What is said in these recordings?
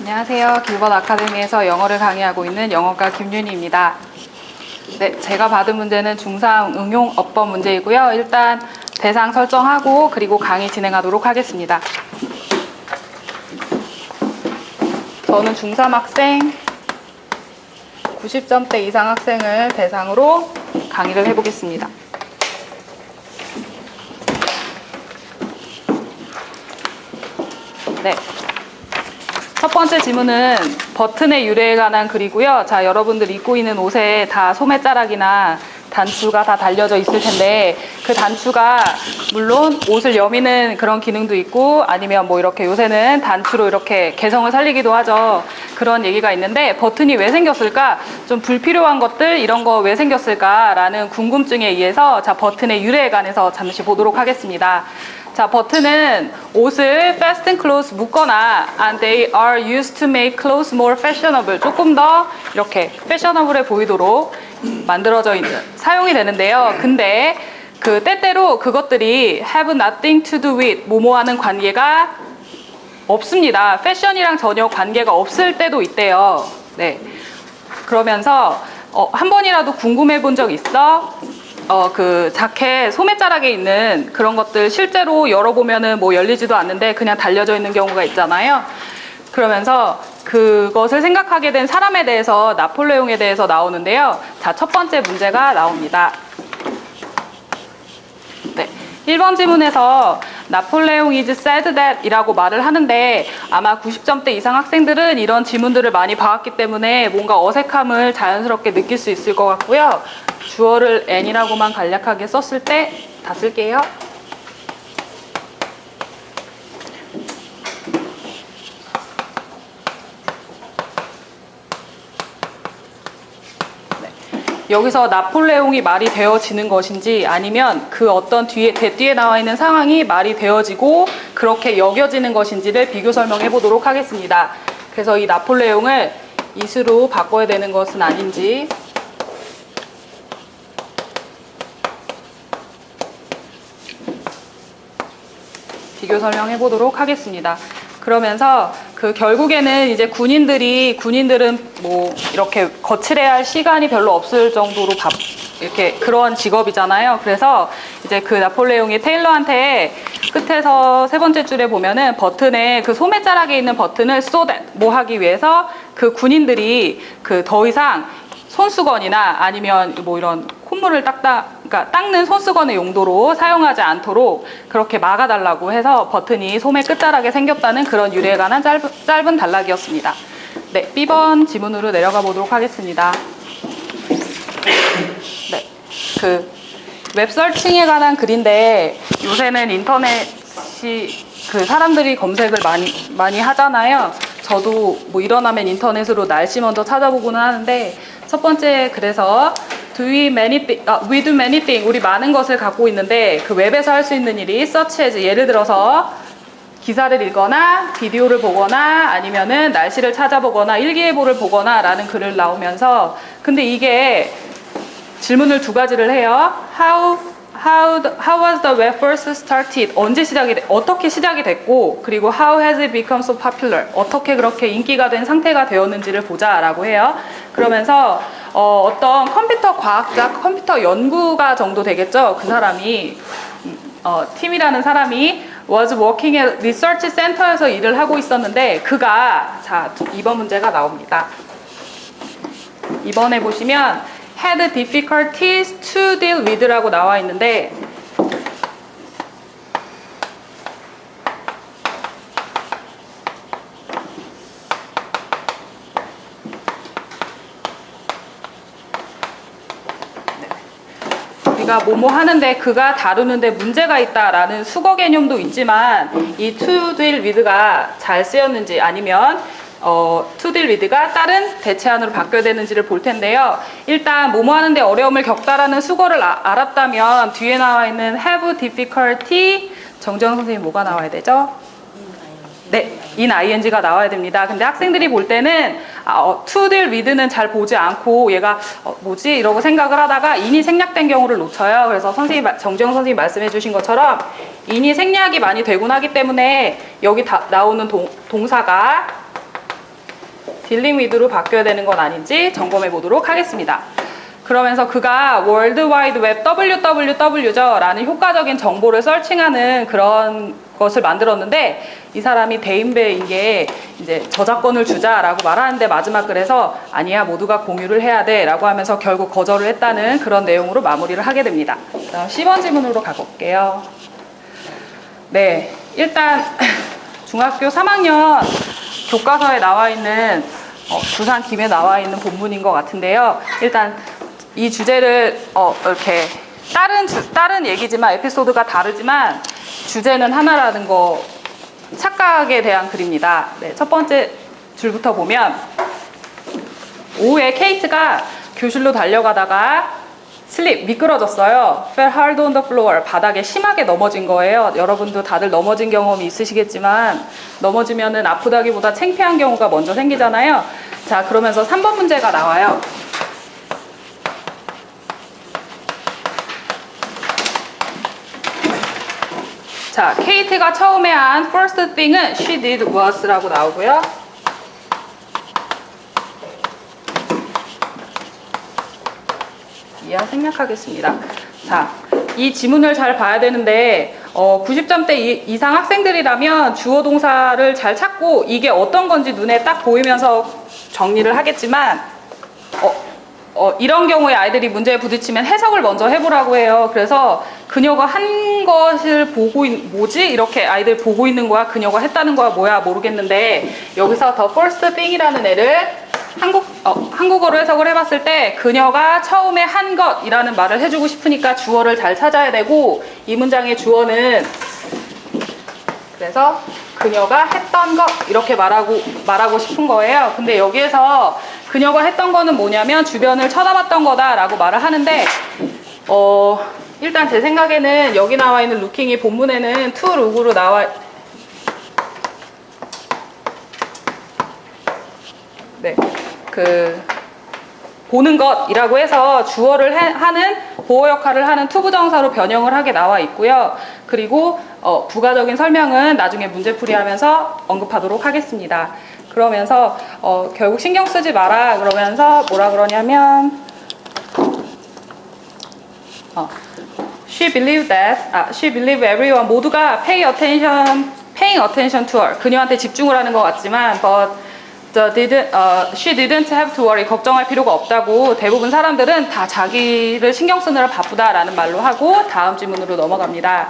안녕하세요. 길벗 아카데미에서 영어를 강의하고 있는 영어과 김윤희입니다. 네, 제가 받은 문제는 중3 응용 어법 문제이고요. 일단 대상 설정하고 그리고 강의 진행하도록 하겠습니다. 저는 중3 학생 90점대 이상 학생을 대상으로 강의를 해보겠습니다. 네. 첫 번째 질문은 버튼의 유래에 관한 글이고요. 자, 여러분들 입고 있는 옷에 다 소매자락이나 단추가 다 달려져 있을 텐데 그 단추가 물론 옷을 여미는 그런 기능도 있고 아니면 뭐 이렇게 요새는 단추로 이렇게 개성을 살리기도 하죠. 그런 얘기가 있는데 버튼이 왜 생겼을까? 좀 불필요한 것들 이런 거 왜 생겼을까라는 궁금증에 의해서 자, 버튼의 유래에 관해서 잠시 보도록 하겠습니다. 자, 버튼은 옷을 fasten close 묶거나 and they are used to make clothes more fashionable. 조금 더 이렇게 패셔너블해 보이도록 만들어져 있는 사용이 되는데요. 근데 그 때때로 그것들이 have nothing to do with 뭐뭐하는 관계가 없습니다. 패션이랑 전혀 관계가 없을 때도 있대요. 네. 그러면서 어, 한 번이라도 궁금해 본 적 있어? 어, 그 자켓 소매자락에 있는 그런 것들 실제로 열어보면은 뭐 열리지도 않는데 그냥 달려져 있는 경우가 있잖아요. 그러면서 그것을 생각하게 된 사람에 대해서 나폴레옹에 대해서 나오는데요. 자, 첫 번째 문제가 나옵니다. 네. 1번 지문에서 나폴레옹 is said that 이라고 말을 하는데 아마 90점대 이상 학생들은 이런 지문들을 많이 봐왔기 때문에 뭔가 어색함을 자연스럽게 느낄 수 있을 것 같고요. 주어를 n이라고만 간략하게 썼을 때 다 쓸게요. 여기서 나폴레옹이 말이 되어지는 것인지 아니면 그 어떤 뒤에 대뒤에 나와 있는 상황이 말이 되어지고 그렇게 여겨지는 것인지를 비교 설명해 보도록 하겠습니다. 그래서 이 나폴레옹을 이수로 바꿔야 되는 것은 아닌지 비교 설명해 보도록 하겠습니다. 그러면서 그 결국에는 이제 군인들이 군인들은 뭐 이렇게 거칠해야 할 시간이 별로 없을 정도로 밥 이렇게 그런 직업이잖아요. 그래서 이제 그 나폴레옹이 테일러한테 끝에서 세 번째 줄에 보면은 버튼에 그 소매자락에 있는 버튼을 so 뭐 하기 위해서 그 군인들이 그 더 이상 손수건이나 아니면 뭐 이런 콧물을 닦다, 그러니까 닦는 손수건의 용도로 사용하지 않도록 그렇게 막아달라고 해서 버튼이 소매 끝자락에 생겼다는 그런 유래에 관한 짧은, 짧은 단락이었습니다. 네, B번 지문으로 내려가 보도록 하겠습니다. 네, 그 웹서칭에 관한 글인데 요새는 인터넷이 그 사람들이 검색을 많이 많이 하잖아요. 저도 뭐 일어나면 인터넷으로 날씨 먼저 찾아보고는 하는데 첫 번째 그래서 do many thing, 아, we do many thing 우리 많은 것을 갖고 있는데 그 웹에서 할 수 있는 일이 as 예를 들어서 기사를 읽거나 비디오를 보거나 아니면은 날씨를 찾아보거나 일기예보를 보거나 라는 글을 나오면서 근데 이게 질문을 두 가지를 해요. How how the- how was the web first started? 언제 시작이 돼- 어떻게 시작이 됐고 그리고 how has it become so popular? 어떻게 그렇게 인기가 된 상태가 되었는지를 보자라고 해요. 그러면서 어, 어떤 컴퓨터 과학자, 컴퓨터 연구가 정도 되겠죠. 그 사람이 어, 팀이라는 사람이 was working at research center에서 일을 하고 있었는데 그가 자 이번 문제가 나옵니다. 이번에 보시면 had difficulties to deal with라고 나와 있는데 우리가 뭐뭐 하는데 그가 다루는데 문제가 있다라는 수거 개념도 있지만 이 to deal with가 잘 쓰였는지 아니면 어, deal with가 다른 대체안으로 바뀌어야 되는지를 볼 텐데요. 일단 뭐뭐 하는데 어려움을 겪다라는 수거를 아- 알았다면 뒤에 나와 있는 have difficulty 정재영 선생님 뭐가 나와야 되죠? 네, in ing가 나와야 됩니다. 근데 학생들이 볼 때는 아, 어, to deal with는 잘 보지 않고 얘가 어, 뭐지 이러고 생각을 하다가 in이 생략된 경우를 놓쳐요. 그래서 선생님 마- 정재영 선생님 말씀해주신 것처럼 in이 생략이 많이 되곤 하기 때문에 여기 다, 나오는 동, 동사가 딜링 위드로 바뀌어야 되는 건 아닌지 점검해 보도록 하겠습니다. 그러면서 그가 월드와이드 웹 WWW죠 라는 효과적인 정보를 서칭하는 그런 것을 만들었는데 이 사람이 대인배인 게 이제 저작권을 주자라고 말하는데 마지막 글에서 아니야 모두가 공유를 해야 돼라고 하면서 결국 거절을 했다는 그런 내용으로 마무리를 하게 됩니다. 다음 10번 질문으로 가볼게요. 네, 일단 중학교 3학년 교과서에 나와 있는 어, 부산 김에 나와 있는 본문인 것 같은데요. 일단 이 주제를 어, 이렇게 다른 주, 다른 얘기지만 에피소드가 다르지만 주제는 하나라는 거 착각에 대한 글입니다. 네, 첫 번째 줄부터 보면 오후에 케이트가 교실로 달려가다가 슬립 미끄러졌어요. fell hard on the floor 바닥에 심하게 넘어진 거예요. 여러분도 다들 넘어진 경험이 있으시겠지만 넘어지면은 아프다기보다 창피한 경우가 먼저 생기잖아요. 자 그러면서 3번 문제가 나와요. 자, 케이트가 처음에 한 first thing은 she did was라고 나오고요. 이하 생략하겠습니다. 자, 이 지문을 잘 봐야 되는데 어, 90점대 이, 이상 학생들이라면 주어 동사를 잘 찾고 이게 어떤 건지 눈에 딱 보이면서 정리를 하겠지만 어, 어, 이런 경우에 아이들이 문제에 부딪히면 해석을 먼저 해보라고 해요. 그래서 그녀가 한 것을 보고 있, 뭐지? 이렇게 아이들 보고 있는 거야? 그녀가 했다는 거야? 뭐야? 모르겠는데 여기서 더 first thing이라는 애를 한국, 어, 한국어로 해석을 해봤을 때 그녀가 처음에 한 것이라는 말을 해주고 싶으니까 주어를 잘 찾아야 되고 이 문장의 주어는 그래서 그녀가 했던 것 이렇게 말하고 말하고 싶은 거예요. 근데 여기에서 그녀가 했던 거는 뭐냐면 주변을 쳐다봤던 거다라고 말을 하는데 어 일단 제 생각에는 여기 나와 있는 루킹이 본문에는 to 룩으로 나와 네. 그 보는 것이라고 해서 주어를 해- 하는 보호 역할을 하는 투부정사로 변형을 하게 나와 있고요. 그리고 어, 부가적인 설명은 나중에 문제풀이하면서 언급하도록 하겠습니다. 그러면서 어, 결국 신경 쓰지 마라 그러면서 뭐라 그러냐면 어, she believed that 아, she believed everyone 모두가 pay attention paying attention to her 그녀한테 집중을 하는 것 같지만 but the didn't, 어, she didn't have to worry 걱정할 필요가 없다고 대부분 사람들은 다 자기를 신경 쓰느라 바쁘다라는 말로 하고 다음 질문으로 넘어갑니다.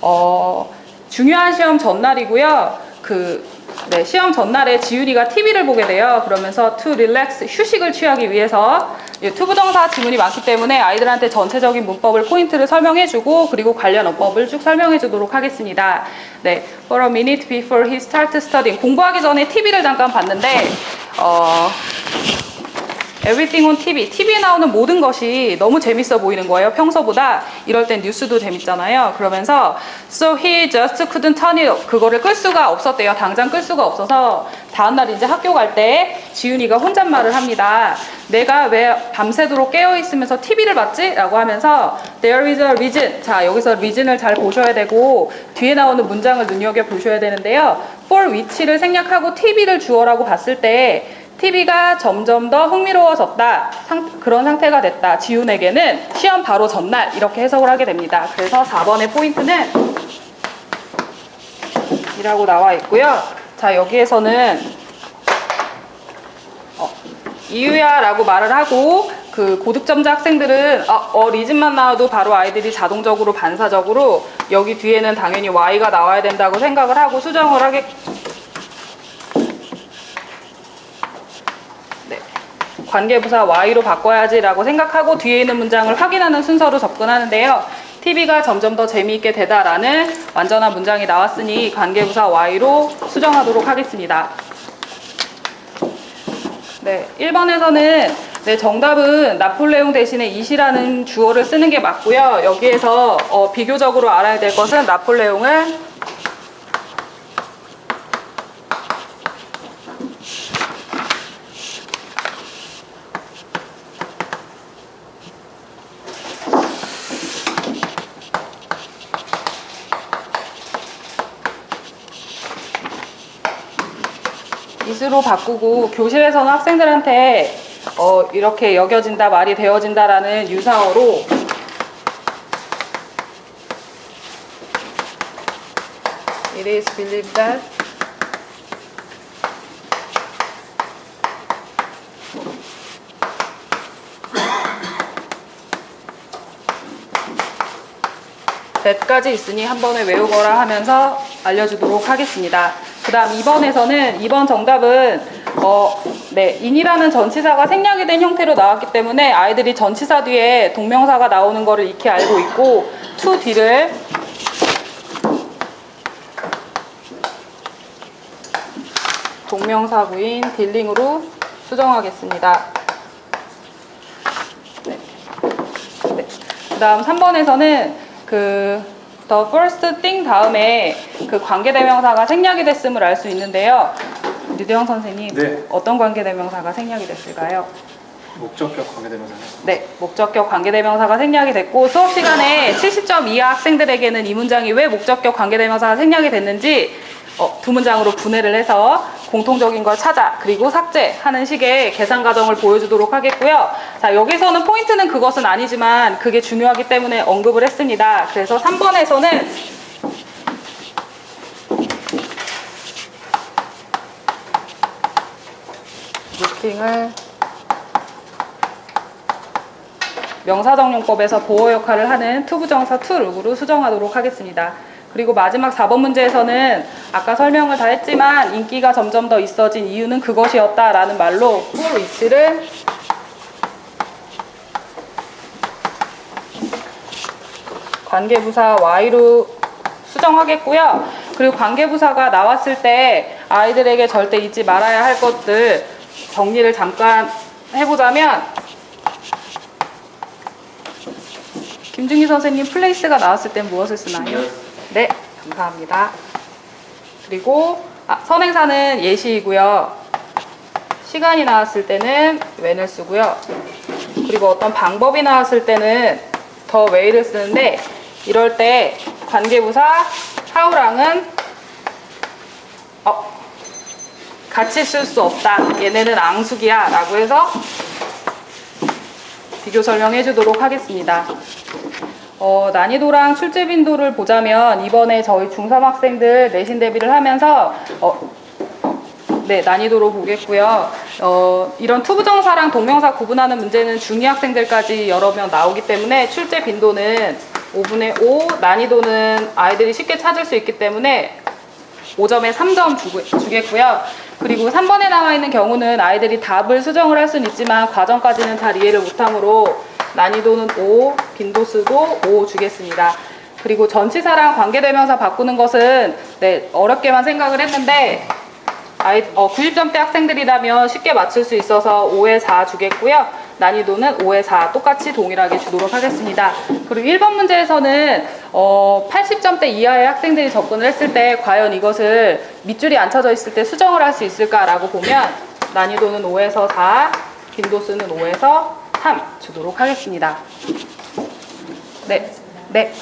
어, 중요한 시험 전날이고요. 그 네, 시험 전날에 지윤이가 TV를 보게 돼요. 그러면서 to relax 휴식을 취하기 위해서 예, 투부정사 지문이 많기 때문에 아이들한테 전체적인 문법을 포인트를 설명해주고 그리고 관련 어법을 쭉 설명해주도록 하겠습니다. 네, for a minute before he started studying 공부하기 전에 TV를 잠깐 봤는데 어, Everything on TV. TV에 나오는 모든 것이 너무 재밌어 보이는 거예요. 평소보다. 이럴 땐 뉴스도 재밌잖아요. 그러면서 So he just couldn't turn it. 그거를 끌 수가 없었대요. 당장 끌 수가 없어서 다음날 이제 학교 갈 때 지윤이가 혼잣말을 합니다. 내가 왜 밤새도록 깨어 있으면서 TV를 봤지? 라고 하면서 There is a reason. 자, 여기서 reason을 잘 보셔야 되고 뒤에 나오는 문장을 눈여겨 보셔야 되는데요. for which를 생략하고 TV를 주어라고 봤을 때 TV가 점점 더 흥미로워졌다. 상- 그런 상태가 됐다. 지훈에게는 시험 바로 전날 이렇게 해석을 하게 됩니다. 그래서 4번의 포인트는 이라고 나와 있고요. 자, 여기에서는 어, 이유야라고 말을 하고 그 고득점자 학생들은 어, 어 리즘만 나와도 바로 아이들이 자동적으로 반사적으로 여기 뒤에는 당연히 Y가 나와야 된다고 생각을 하고 수정을 하게 관계부사 Y로 바꿔야지라고 생각하고 뒤에 있는 문장을 확인하는 순서로 접근하는데요. TV가 점점 더 재미있게 되다라는 완전한 문장이 나왔으니 관계부사 Y로 수정하도록 하겠습니다. 네, 1번에서는 네, 정답은 나폴레옹 대신에 이시라는 주어를 쓰는 게 맞고요. 여기에서 어, 비교적으로 알아야 될 것은 나폴레옹은 이스로 바꾸고 교실에서는 학생들한테 어, 이렇게 여겨진다, 말이 되어진다라는 유사어로 It is believed that that까지 있으니 한 번에 외우거라 하면서 알려주도록 하겠습니다. 그 다음 2번에서는 2번 정답은 어, 네, 인이라는 전치사가 생략이 된 형태로 나왔기 때문에 아이들이 전치사 뒤에 동명사가 나오는 거를 익히 알고 있고 to 뒤를 동명사구인 딜링으로 수정하겠습니다. 네. 네. 그 다음 3번에서는 그 the first thing 다음에 그 관계대명사가 생략이 됐음을 알 수 있는데요. 류대영 선생님, 네. 어떤 관계대명사가 생략이 됐을까요? 목적격 관계대명사는 네, 목적격 관계대명사가 생략이 됐고 수업 시간에 70점 이하 학생들에게는 이 문장이 왜 목적격 관계대명사가 생략이 됐는지 어, 두 문장으로 분해를 해서 공통적인 걸 찾아 그리고 삭제하는 식의 계산 과정을 보여주도록 하겠고요. 자 여기서는 포인트는 그것은 아니지만 그게 중요하기 때문에 언급을 했습니다. 그래서 3번에서는 루팅을 명사정용법에서 보호 역할을 하는 투부정사 투룩으로 수정하도록 하겠습니다. 그리고 마지막 4번 문제에서는 아까 설명을 다 했지만 인기가 점점 더 있어진 이유는 그것이었다라는 말로 for which를 관계부사 Y로 수정하겠고요. 그리고 관계부사가 나왔을 때 아이들에게 절대 잊지 말아야 할 것들 정리를 잠깐 해보자면 김중희 선생님 플레이스가 나왔을 땐 무엇을 쓰나요? 네, 감사합니다. 그리고 아, 선행사는 예시이고요. 시간이 나왔을 때는 when을 쓰고요. 그리고 어떤 방법이 나왔을 때는 더 way를 쓰는데 이럴 때 관계부사 how랑은 어, 같이 쓸 수 없다. 얘네는 앙숙이야. 라고 해서 비교 설명해 주도록 하겠습니다. 어, 난이도랑 출제 빈도를 보자면 이번에 저희 중3 학생들 내신 대비를 하면서 어, 네, 난이도로 보겠고요. 어, 이런 투부정사랑 동명사 구분하는 문제는 중2 학생들까지 여러 명 나오기 때문에 출제 빈도는 5분의 5, 난이도는 아이들이 쉽게 찾을 수 있기 때문에 5점에 3점 주고, 주겠고요. 그리고 3번에 나와 있는 경우는 아이들이 답을 수정을 할 수는 있지만 과정까지는 잘 이해를 못하므로 난이도는 5, 빈도수도 5 주겠습니다. 그리고 전치사랑 관계대명사 바꾸는 것은 네, 어렵게만 생각을 했는데 아이, 어, 90점대 학생들이라면 쉽게 맞출 수 있어서 5에 4 주겠고요. 난이도는 5에 4 똑같이 동일하게 주도록 하겠습니다. 그리고 1번 문제에서는 어, 80점대 이하의 학생들이 접근을 했을 때 과연 이것을 밑줄이 안 쳐져 있을 때 수정을 할 수 있을까라고 보면 난이도는 5에서 4, 빈도수는 5에서 3 주도록 하겠습니다. 네, 네.